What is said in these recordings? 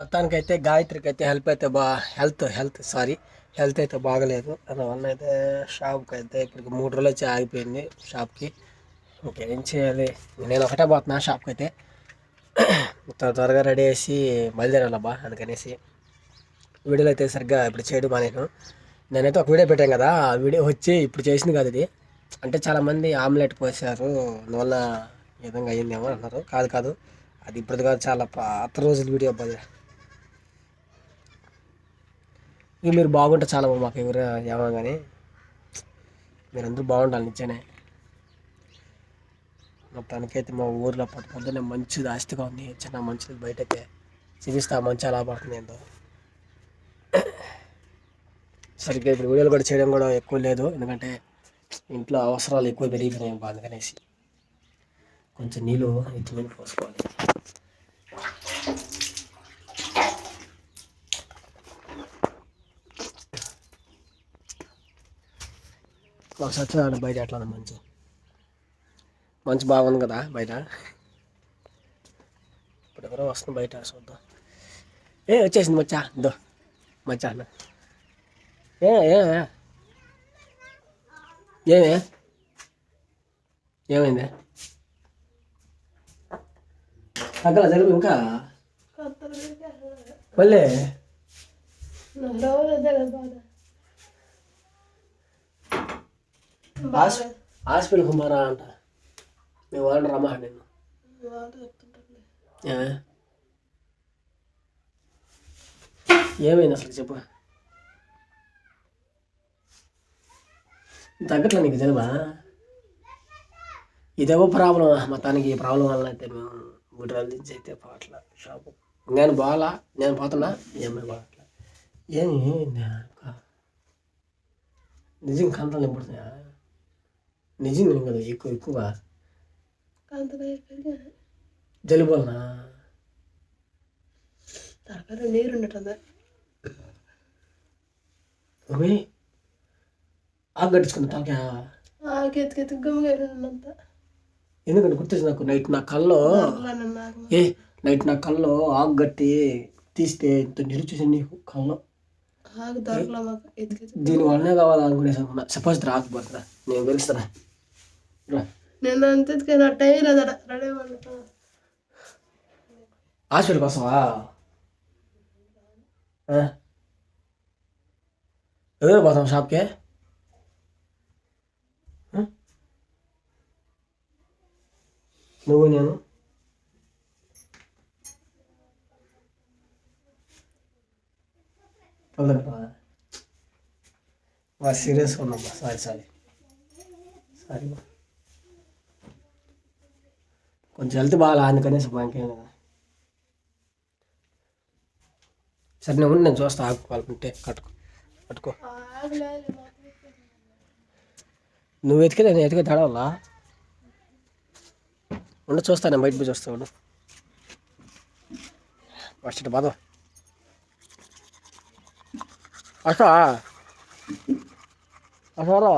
మొత్తానికైతే గాయత్రికి అయితే హెల్ప్ అయితే బా హెల్త్ హెల్త్ సారీ హెల్త్ అయితే బాగలేదు. అందువల్ల అయితే షాప్కి అయితే ఇప్పటికి మూడు రోజులు వచ్చి ఆగిపోయింది షాప్కి ఇంకేం చేయాలి? నేను ఒకటే పోతున్నా షాప్కి అయితే త్వర- త్వరగా రెడీ చేసి బయలుదేరాలబ్బా అందుకనేసి వీడియోలో అయితే సరిగ్గా ఇప్పుడు చేయడం నేను నేనైతే ఒక వీడియో పెట్టాను కదా ఆ వీడియో వచ్చి ఇప్పుడు చేసింది కాదు ఇది. అంటే చాలామంది ఆమ్లెట్ పోసారు అందువల్ల ఈ విధంగా అయ్యిందేమో అన్నారు. కాదు కాదు అది ఇప్పుడు కాదు చాలా పాత రోజుల వీడియో అబ్బా ఇక మీరు బాగుంటే చాలా మాకు ఎవరు ఏమో కానీ. మీరందరూ బాగుండాలి నిజమే మొత్తానికైతే మా ఊర్లో పొద్దు పొద్దున్నే మంచిది ఆస్తిగా ఉంది చిన్న మంచిది బయటైతే చూపిస్తా మంచి అలా పడుతుంది ఏంటో సరిగ్గా ఇప్పుడు వీడియోలు కూడా చేయడం కూడా ఎక్కువ లేదు. ఎందుకంటే ఇంట్లో అవసరాలు ఎక్కువ పెరిగిపోయినాయి అందుకనేసి కొంచెం నీళ్ళు ఇట్లా పోసుకోవాలి. మాకు సత్యనారాయణ బయట ఎట్లా మంచు? మంచు బాగుంది కదా బయట? ఇప్పుడు ఎవరో వస్తుంది బయట చూద్దాం. ఏ వచ్చేసింది మచ్చా దో మచ్చా అన్న ఏ? ఏమే? ఏమైంది? తగ్గల జలుబు ఇంకా? మళ్ళీ? హాస్పిటల్ కుమారా అంట. మేము వాళ్ళు రమ్మా నేను ఏమైంది అసలు చెప్పు. తగ్గట్లే నీకు జలుబా ఇదేవో ప్రాబ్లం మొత్తానికి ఈ ప్రాబ్లం వల్ల అయితే మేము మూడు నుంచి అయితే పోవట్ల షాపు. నేను బాగాలా నేను పోతున్నా? ఏమీ పోవట్లా. ఏమి అక్క? నిజం కంతలు నింపుతున్నాయా నిజం నేను కదా ఎక్కువ ఎక్కువ జలుబు వలన తరకారు నీరు ఉండటం ఓయ్ ఆకు కట్టించుకుంది తలకా ఎందుకంటే గుర్తొచ్చి నాకు నైట్ నా కల్లో ఏ నైట్ నా కల్లో ఆకు గట్టి తీస్తే ఇంత నిరుచూసి నీకు కల్లో దీని వల్లనే కావాలి అనుకునేసాను సపోజ్ రాకు పడుతున్నా నేను గెలుస్తాను నేను అంతే నా టైర్ అదడ రెడీ హాస్పిటల్ కోసమా? ఎవరు పోతాం షాప్కి? నువ్వు నేను. సీరియస్ సీరియస్గా ఉన్నామ్మా సారీ సారీ. సారీ కొంచెం హెల్త్ బాగా అందుకనే ఇంకేం కదా సరే నేను ఉండు, నేను చూస్తా ఆగుకోవాలనుకుంటే కట్టుకో కట్టుకో. నువ్వు ఎతికే నేను ఎతికే తేడా వల్ల ఉండి చూస్తా నేను బయట పోయి చూస్తా ఉండు. ఫస్ట్ బాధ అసా అసలు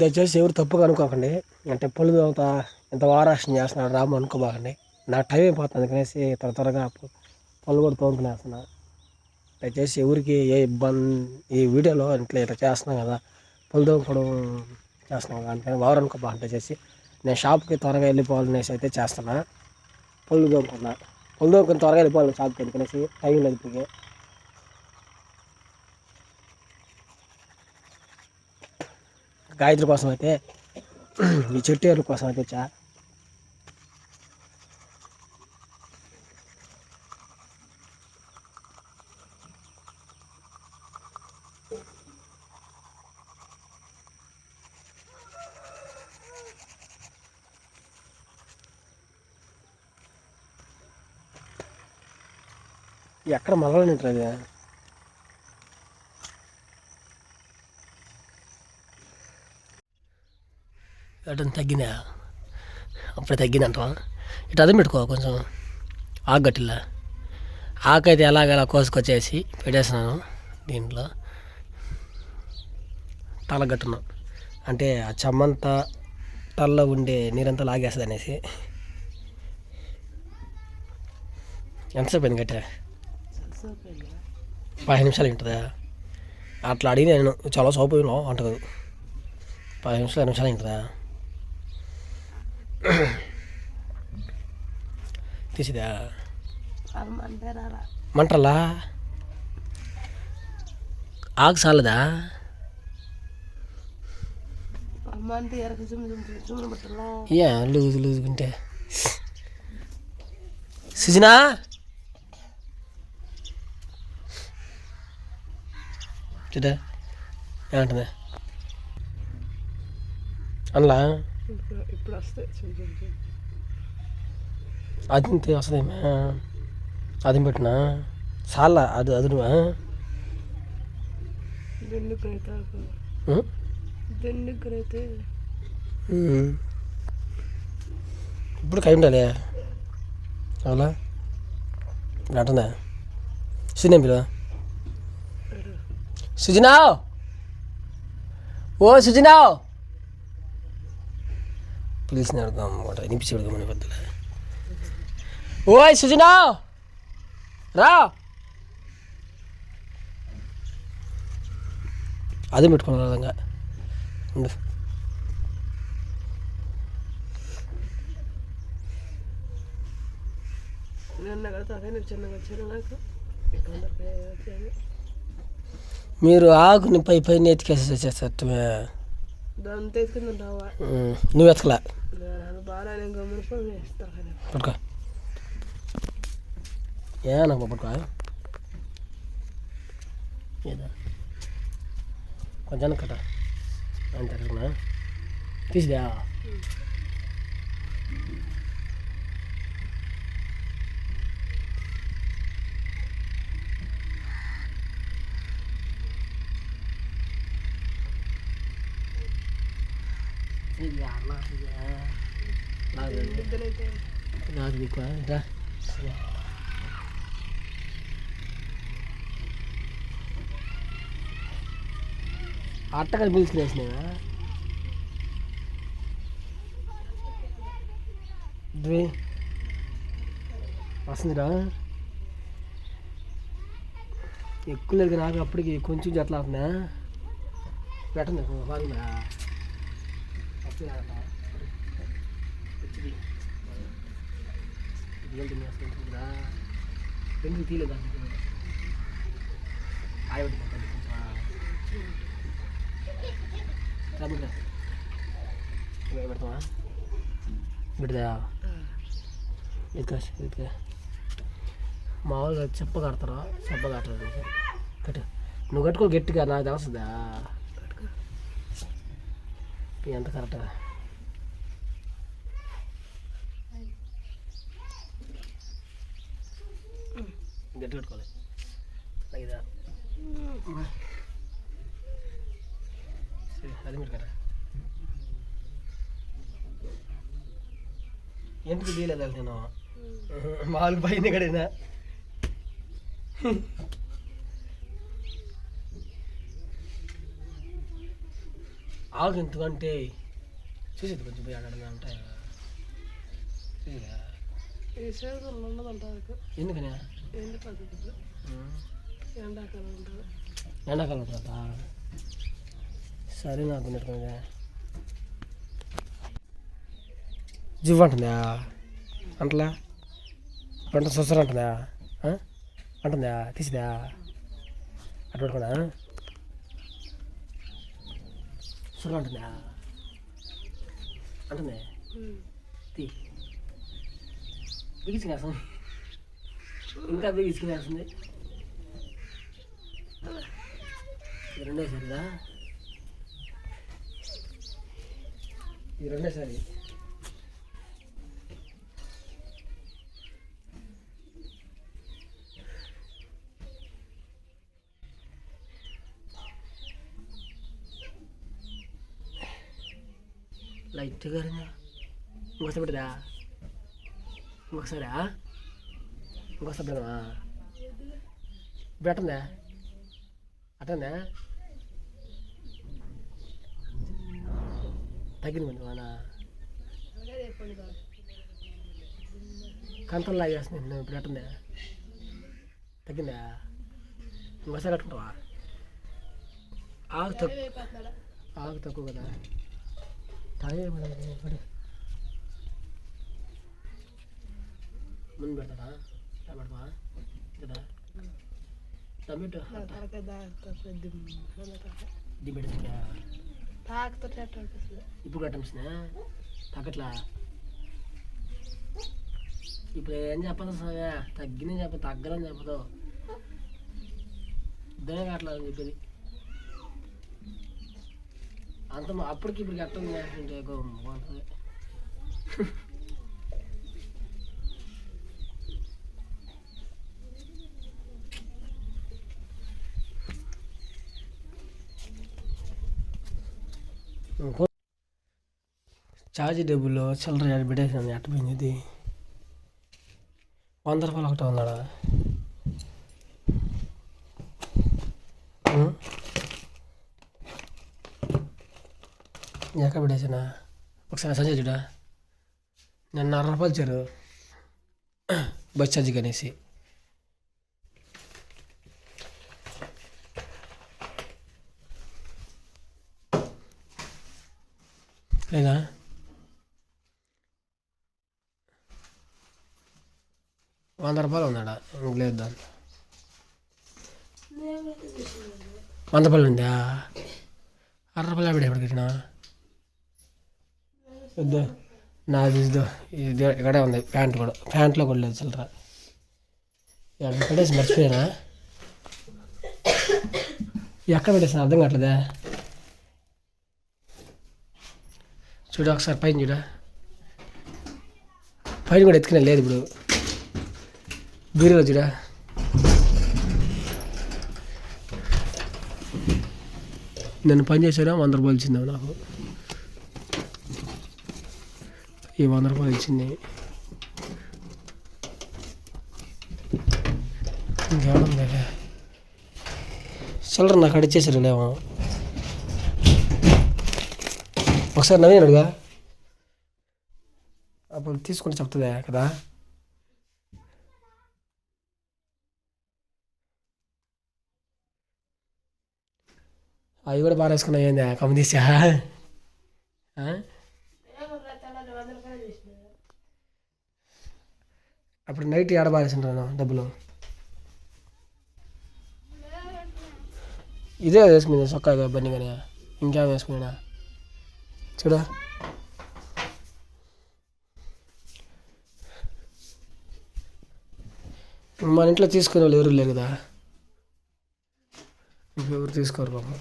దయచేసి ఎవరు తప్పుగా అనుకోకండి. అంటే పొలి తోత ఎంత వారాక్షణ చేస్తున్నాడు రాము అనుకోబాకండి. నా టైం అయిపోతుంది అందుకనేసి త్వర త్వరగా పళ్ళు కూడా తోముకునేస్తున్నా. దయచేసి ఎవరికి ఏ ఇబ్బంది ఈ వీడియోలో ఇంట్లో ఇట్లా చేస్తున్నాం కదా పళ్ళు తోముకోవడం చేస్తున్నాం కదా అందుకని వారు అనుకోబాకండి దయచేసి. నేను షాప్కి త్వరగా వెళ్ళిపోవాలనేసి అయితే చేస్తున్నా. పళ్ళు తోముకున్నా. పళ్ళు తోముకుని త్వరగా వెళ్ళిపోవాలి షాప్కి ఎందుకనేసి టైం లేదు గాయత్రి కోసం అయితే ఈ చెట్టు ఏర్ల కోసం అయితే వచ్చా ఎక్కడ మళ్ళీ అది ఎటు తగ్గినా అప్పుడే అంటావా ఇటు అదే పెట్టుకో కొంచెం ఆకు గట్టిలా ఆకు అయితే ఎలాగలా కోసుకొచ్చేసి పెట్టేసినాను దీంట్లో తల అంటే ఆ చెమ్మంతా తలలో ఉండే నీరంతా లాగేస్తుంది అనేసి ఎంతసేపు అయింది గట్టే పది నిమిషాలు ఉంటుందా అట్లా అడిగి నేను చాలా సౌపోయినా అంట పది నిమిషాలు ఐదు నిమిషాలు ఉంటుందా తీసిదా? మంటలా? ఆకు చాలదా? ఏ లూజు లూజుకుంటే సుజనా? చూడా ఏమంటుంది? అందులో ఇప్పుడు ఇప్పుడు వస్తాయి అది ఇంతే వస్తుందేమే అది పెట్టినా చాలా అది అది. ఇప్పుడు కై ఉండాలి. అవునా? అంటుందా? సుజనా పిలువ? సుజనా ఓ! సుజనా పిలిచిన అడుగుదాం అన్నమాట వినిపించి అడుగుదామని పెద్దలే ఓయ్ సుజనా! రా! అదే పెట్టుకున్నా విధంగా ఉండు. మీరు ఆకుని పై పై ఎత్తికేసి వచ్చేసట్టమే దాన్ని తీసుకుని రావా నువ్వు వేస్తాను పట్టుకో. ఏ నాకు పట్టుకో ఏదా. కొంచెం కట్ట. అంతే తీసిదా? నాకు నీకు రా అట్టగా పిలుచుకునేసినావా ద్వే వస్తుందిరా ఎక్కువ లేదు నాకు అప్పటికి కొంచెం జట్లా పెట్టండి బాగుందా అప్పుడు ఎందుకు పెడతావా పెడతా ఇదిగా ఇదిగా మామూలుగా చెప్ప కడతారా చెప్ప కట్టలేదు కట్టు. నువ్వు కట్టుకో గట్టిగా నాకు తెలుస్తుందా ఎంత కరెక్ట్గా గట్టి పెట్టుకోవాలి. సరే, అది మీరు కదా ఎందుకు తీయలేదు నేను? మామూలు పైన కడినా ఆగు ఎందుకంటే చూసేది కొంచెం పోయి ఉండదంట నాకు ఎందుకనే? ఎండాకాలం ఉంటుంది సరే నాకు నెట్టుకునే జివ్ అంటుందా? అంటలా? పంట చూసారు అంటుందా? అంటుందా? తీసిదా? అటు పడుకోడా సుర అంటుందా అంటుందే తీ బిగించుకునేస్తుంది ఇంకా బిగించుకునేస్తుంది రెండోసారిదా? ఇది రెండోసారి. లైట్గా ఇంకోసారి పెడదా ఇంకొకసారా ఇంకోసారి పెడదామా ఇప్పుడు అట్టందా అట్టందా తగ్గింది మరి వాన కంతలు లాగేస్తున్నాను నేను ఇప్పుడు అట్టందా తగ్గిందా ఇంకోసారి కట్టుకుంటావా ఆకు తక్కువ ఆకు తక్కువ కదా ముందు పెడతారా ఇలా పెడతావా కదా టమాటో ఇది పెడతా తాకుతో అనిపిస్తుంది ఇప్పుడు కట్టంసిన తగ్గట్లా ఇప్పుడు ఏం చెప్పదు సమయ తగ్గిన చెప్పదు తగ్గదని చెప్పదు ఇద్దరే కావట్లేదు అని చెప్పేది. అంత మా- అప్పటికి ఇప్పుడు కట్టండి చేస్తుంటే బాగుంటుంది. ఛార్జ్ డబ్బులు చిల్లర యాడ్ పెట్టేసాను ఎట్టపోయింది వంద రూపాయలు ఒకటి ఉన్నాడా ఎక్కడ పెట్టేసానా ఒకసారి సంజయ్ చూడా. నిన్న అరవై రూపాయలు ఇచ్చారు బస్ ఛార్జీకి అనేసి లేదా? వంద రూపాయలు ఉన్నాడా ఇంక లేదు దాంట్లో. వంద రూపాయలు ఉందా? అరవై రూపాయలు ఆవిడ ఎప్పుడు కట్టినా ఇద్దో నాది ఇదో ఇది ఇక్కడే ఉంది ప్యాంట్ కూడా. ప్యాంట్లో కూడా లేదు చిల్లర. ఎక్కడ పెట్టేసి మర్చిపోయానా? ఎక్కడ పెట్టేసిన అర్థం కావట్లేదా? చూడు ఒకసారి పైన చూడ. పైన కూడా ఎత్తుకునే లేదు ఇప్పుడు. బీరులో చూడ. నన్ను పని చేశారా వంద రూపాయలు ఇచ్చిందావు నాకు. ఈ వంద రూపాయలు ఇచ్చింది. ఇంకేమన్నా చిల్లర నాకు అడిచేసారు లేమో ఒకసారి నవీన్ అడుగా. అప్పుడు తీసుకుంటే చెప్తుందే కదా? అవి కూడా బాగా వేసుకున్నావు ఏందా? కమ్మ తీసా అప్పుడు నైట్ ఏడబారేసింటాను డబ్బులు? ఇదే వేసుకుంది సొక్కా బండి కానీ ఇంకేం వేసుకున్నా? చూడా. మన ఇంట్లో తీసుకునే వాళ్ళు ఎవరు లేరు కదా. ఇంకెవరు తీసుకోరు పాపం.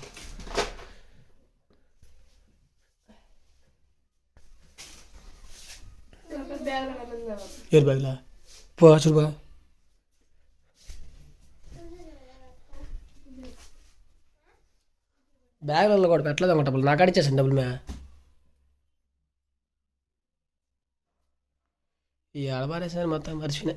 ఏరు బ్యాగ్లా పో చూడు బ్యాగ్లలో కూడా పెట్టలేదు అనుకుంటా నాకు అడిచేసాను డబ్బులు మే. ఈ అడబారేసారి మొత్తం మర్చిపోయినా.